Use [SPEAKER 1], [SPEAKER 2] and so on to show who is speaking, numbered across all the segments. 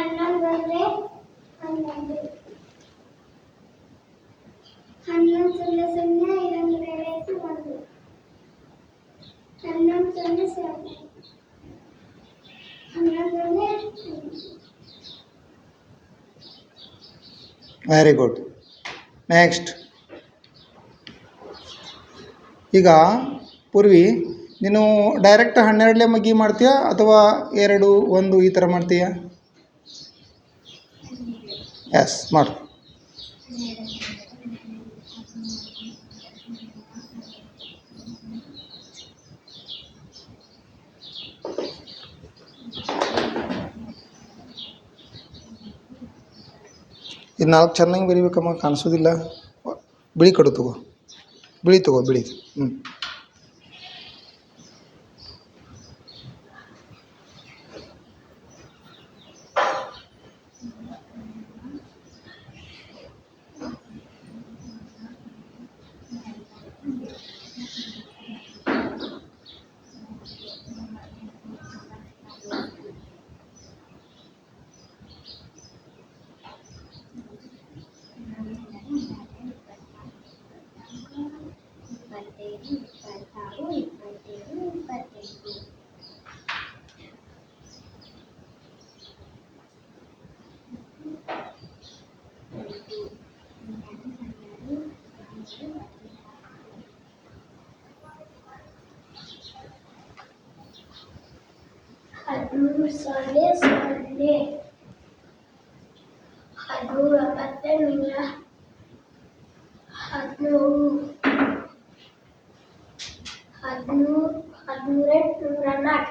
[SPEAKER 1] ಹನ್ನೊಂದು ಹನ್ನೊಂದು. ಹನ್ನೊಂದು ಸೊನ್ನೆ ಸೊನ್ನೆ ಒಂದು. ಹನ್ನೊಂದು ಸೊನ್ನೆ.
[SPEAKER 2] ವೆರಿ ಗುಡ್ ನೆಕ್ಸ್ಟ್ ಈಗ ಪೂರ್ವಿ, ನೀನು ಡೈರೆಕ್ಟ್ ಹನ್ನೆರಡಲೇ ಮಗ್ಗಿ ಮಾಡ್ತೀಯಾ ಅಥವಾ ಎರಡು, ಒಂದು ಈ ಥರ ಮಾಡ್ತೀಯಾ? ಎಸ್ ಮಾಡು. ಇದು ನಾಲ್ಕು ಚೆನ್ನಾಗಿ ಬರಿಬೇಕಮ್ಮ ಕಾಣಿಸೋದಿಲ್ಲ. ಬಿಳಿ ಕಡು ತಗೋ. ಬಿಳಿ ತಗೋ ಬಿಳಿ. ಹ್ಞೂ
[SPEAKER 1] sale, sale. Hadura patemia. Hadnu. Hadnu. Hadnure nuranat.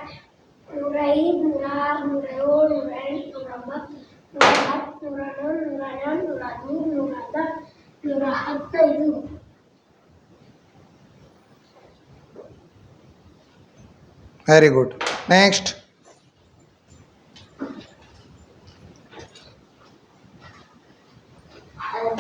[SPEAKER 1] Nurai, nurar, nureo, nurai, nurabat. Nurat, nuranon, nuranan, nuradu,
[SPEAKER 2] nurata, nurahatayu. Very
[SPEAKER 1] good. Next.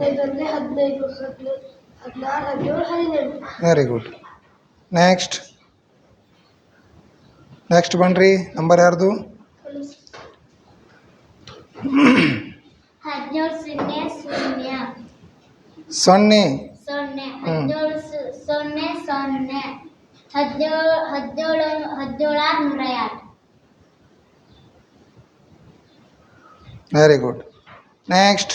[SPEAKER 1] ಹದಿನೈದು ಅಂದರೆ ಹದಿನೈದು ಹದಿನೈದು ಹದಿನಾರು ಹದಿನೇಳು ಹದಿನೆಂಟು
[SPEAKER 2] ವೆರಿ ಗುಡ್ ನೆಕ್ಸ್ಟ್ ನೆಕ್ಸ್ಟ್ ಬನ್ನಿರಿ ನಂಬರ್ ಯಾರ್ದು
[SPEAKER 1] ಹದಿನೇಳು ಶೂನ್ಯ ಶೂನ್ಯ
[SPEAKER 2] ಸೊನ್ನೆ
[SPEAKER 1] ಸೊನ್ನೆ
[SPEAKER 2] ಹ್ಮ್.
[SPEAKER 1] ಹದಿನೇಳು ಸು- ಸೊನ್ನೆ ಸೊನ್ನೆ ಹದಿನೇಳು ಹದಿನೇಳು ಹದಿನೇಳಾರು ನೂರ ಎರಡು
[SPEAKER 2] ವೆರಿ ಗುಡ್ ನೆಕ್ಸ್ಟ್